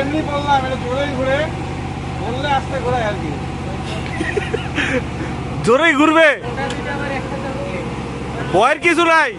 এমনি বললাম এটা জোরেই ঘুরে বললে আস্তে ঘোরায় আর কি। জোরেই ঘুরবে? ভয়ের কিছু নাই।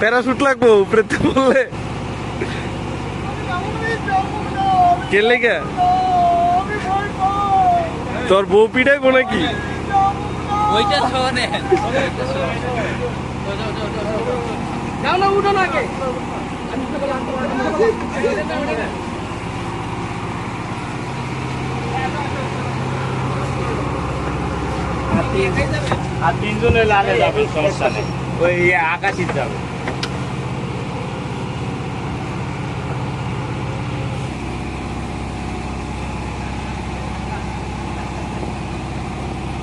প্যারাশুট লাগবো উপরেতে বললে। কে লেগে? তোর বউ পিটাইবো নাকি? ওইটা শোনে যাও না উঠো না আগে। আর তিনজনে লাগে যাবে সমস্যা নেই। ওই আকাশিত যাবে।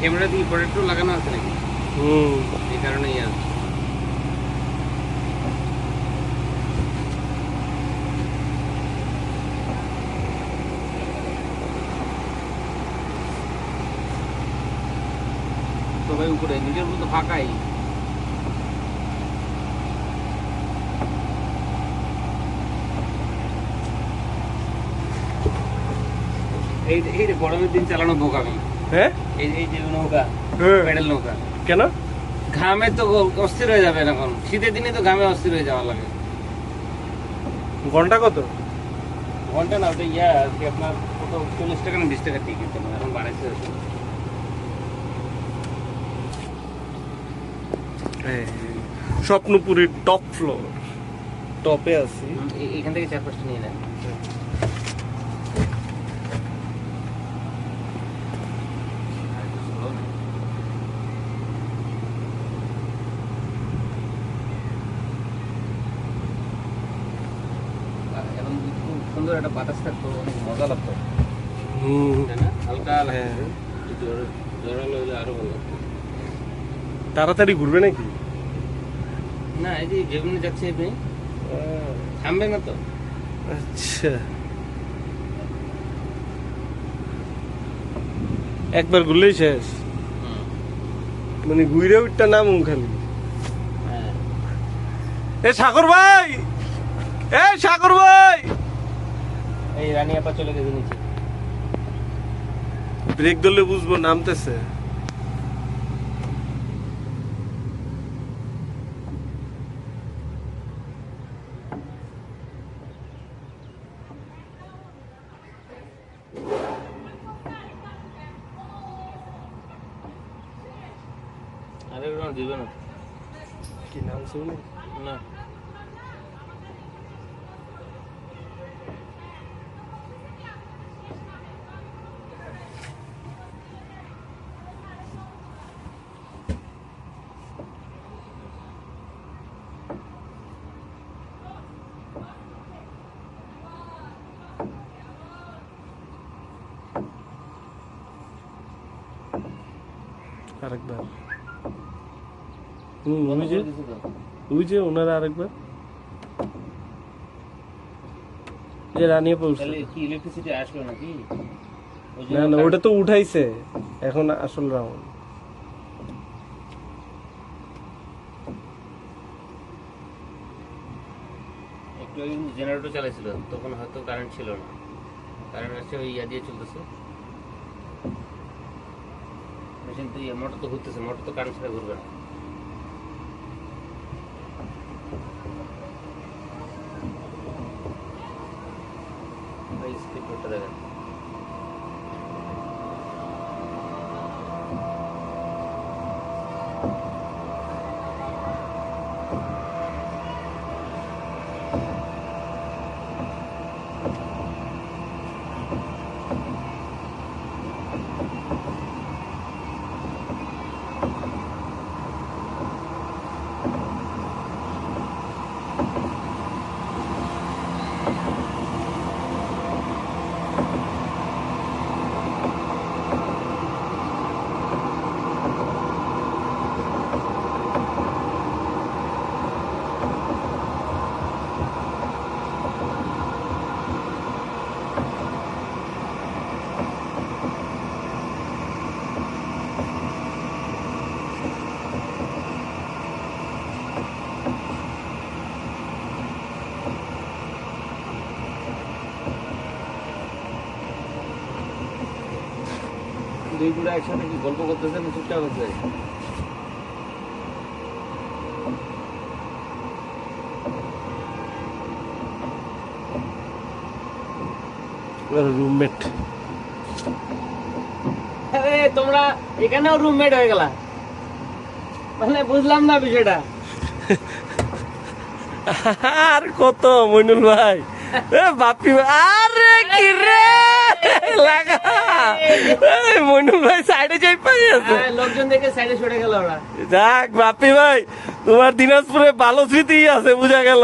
ক্যামেরা দিয়ে প্রোডাক্টও লাগানো আছে নাকি? হুম। এই কারণেই আর সবাই উপরে নিজের মতো ফাঁকাই। এই এই রে গরমের দিন চালানো বোকামি হ্যাঁ? এই এই যে নৌকা হ্যাঁ। প্যাডেল নৌকা। কেন? ঘামে তো অস্থির হয়ে যাবে এখন। শীতের দিনে তো ঘামে অস্থির হয়ে যাওয়া লাগে। ঘণ্টা কত? ঘণ্টা না ওটা ইয়া আজকে আপনার কত? চল্লিশ টাকা না বিশ টাকা টিকিট এখন বাড়াইছে স্বপ্নপুরীর টপ ফ্লোর টপে আছি। এখান থেকে চার পাঁচটা নিয়ে নেন। একটা বাতাস থাকতো অনেক মজা লাগতো। হালকা হ্যাঁ। জ্বরালো হলে আরও ভালো লাগতো। তাড়াতাড়ি ঘুরবে নাকি? না এই যে যেমনি যাচ্ছে আপনি থামবে না তো। আচ্ছা। একবার ঘুরলেই শেষ। মানে ঘুরে উঠটা নাম খালি। হ্যাঁ। এ সাগর ভাই! এ সাগর ভাই! এই রানী আপা চলে গেছে নিচে। ব্রেক ধরলে বুঝব নামতেছে। আরে দিবে না কি নাম শুনি না আরেকবার। হুম ওই যে ওই যে ওনারা আরেকবার। যে রানিয়ে পড়ছে। তাহলে কি ইলেকট্রিসিটি আসলো নাকি? না না ওটা তো উঠাইছে। এখন আসল রাউন্ড জেনারেটর চালাইছিল তখন হয়তো কারেন্ট ছিল না। কারেন্ট আসছে ওই ইয়া দিয়ে চলতেছে। মেশিন তো ইয়ে মোটর তো ঘুরতেছে মোটর তো কারেন্ট ছাড়া ঘুরবে না ওই স্পিড মোটর দেখেন দুই একসাথে কি গল্প করতেছেন চুপচাপ আছে? রুমমেট আরে তোমরা এখানেও রুমমেট হয়ে গেলা। মানে বুঝলাম না বিষয়টা। আর কত মইনুল ভাই? এ বাপি আরে কি রে? লাগা। এই ভাই সাইডে যাই পাই আছে হ্যাঁ, লোকজন দেখে সাইডে সরে গেল ওরা। যাক বাপি ভাই তোমার দিনাজপুরে ভালো স্মৃতি আছে বুঝা গেল।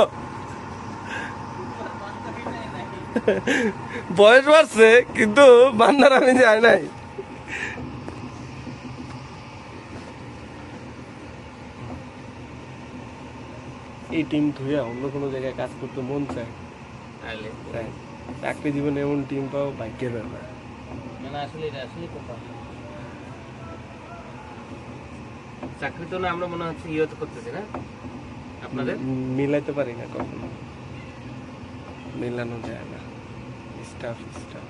বয়স বাড়ছে কিন্তু বান্দার আমি যাই নাই। এই টিম ধুয়ে অন্য কোনো জায়গায় কাজ করতে মন চায়। তাহলে তাই। চাকরি জীবনে এমন টিম পাও ভাগ্যের ব্যাপার। মানে আসলে এটা আসলে কথা। চাকরি তো না আমরা মনে হচ্ছে ইয়ে করতেছি না? আপনাদের? মিলাইতে পারি না কখনো। মিলানো যায় না। স্টাফ স্টাফ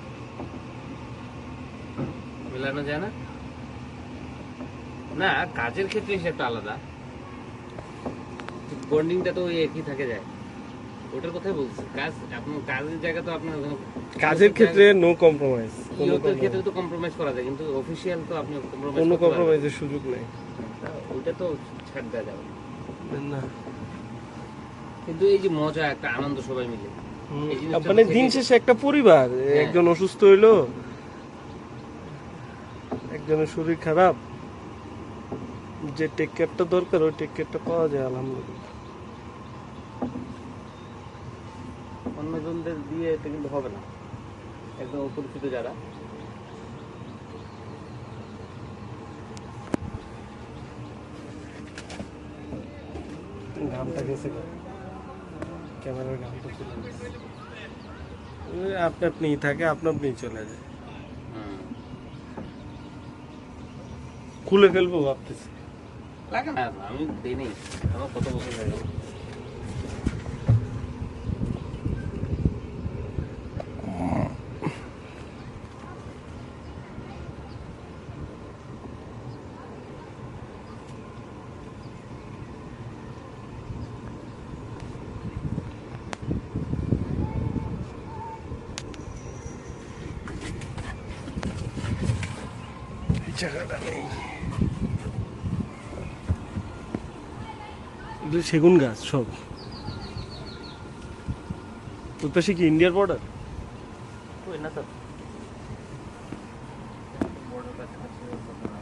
মেলানো যায় না? না কাজের ক্ষেত্রে সেটা আলাদা। বন্ডিংটা তো একই থাকে যায়। ওটার কথাই বলছি কাজ আপনার কাজের জায়গা তো আপনার কাজের ক্ষেত্রে নো কম্প্রোমাইজ ইয়োতের ক্ষেত্রে তো কম্প্রোমাইজ করা যায় কিন্তু অফিসিয়াল তো আপনি কম্প্রোমাইজ কোনো কম্প্রোমাইজের সুযোগ নেই। ওইটা তো ছাড় দেওয়া যাবে না। কিন্তু এই যে মজা একটা আনন্দ সবাই মিলে। মানে দিন শেষে একটা পরিবার হ্যাঁ। একজন অসুস্থ হইল একজনের শরীর খারাপ যে টেক কেয়ারটা দরকার ওই টেক কেয়ারটা পাওয়া যায় আলহামদুলিল্লাহ। অন্যজনদের দিয়ে এটা কিন্তু হবে না। একদম অপরিচিত যারা। ঘামটা গেছে ক্যামেরার ঘামটা চলে গেছে ওই আপনি আপনি থাকে আপনি আপনি চলে যায়। খুলে ফেলব ভাবতেছি। লাগে না আমি দিই নেই। আমার কত বছর হয়ে গেল সেগুন গাছ সব। পাশে কি ইন্ডিয়ার বর্ডার না বড় কাছাকাছি কথা না।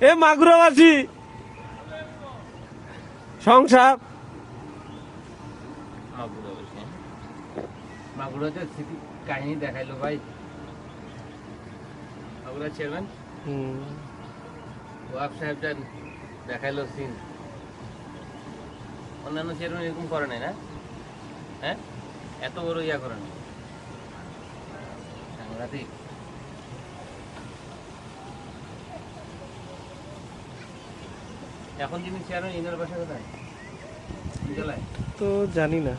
এ মাগুরাবাসী। সংসার। মাগুরাতে কাহিনী দেখাইলো ভাই। মাগুরা চেয়ারম্যান? ওয়াব সাহেবটা দেখাইলো সিন অন্যান্য চেয়ারম্যান এরকম করে নাই না? হ্যাঁ? এত বড় ইয়া করে না সাংঘাতিক। এখন যিনি চেয়ারম্যান ইনার বাসা কোথায়? তো জানি না।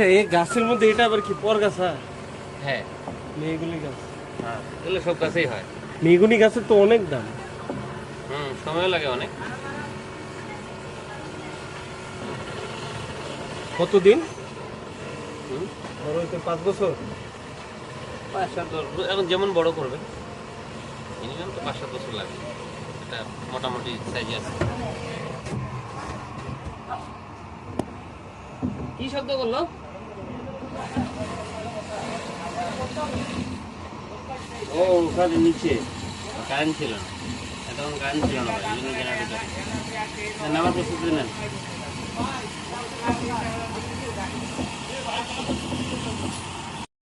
আচ্ছা এই গাছের মধ্যে এটা আবার কি পর গাছা হ্যাঁ? মেগুনি গাছ। হ্যাঁ এগুলো সব গাছেই হয়। মেগুনি গাছের তো অনেক দাম। হুম সময় লাগে অনেক। কতদিন? হুম? বড় হইতে পাঁচ বছর? পাঁচ সাত বছর। এখন যেমন বড় করবে মিনিমাম তো পাঁচ সাত বছর লাগে। এটা মোটামুটি সাইজে আছে। কি শব্দ করল? ও, ওখানে নিচে। কারেন্ট ছিল না। তখন কারেন্ট ছিল না এই জন্য নামার প্রস্তুতি নেন Thank you.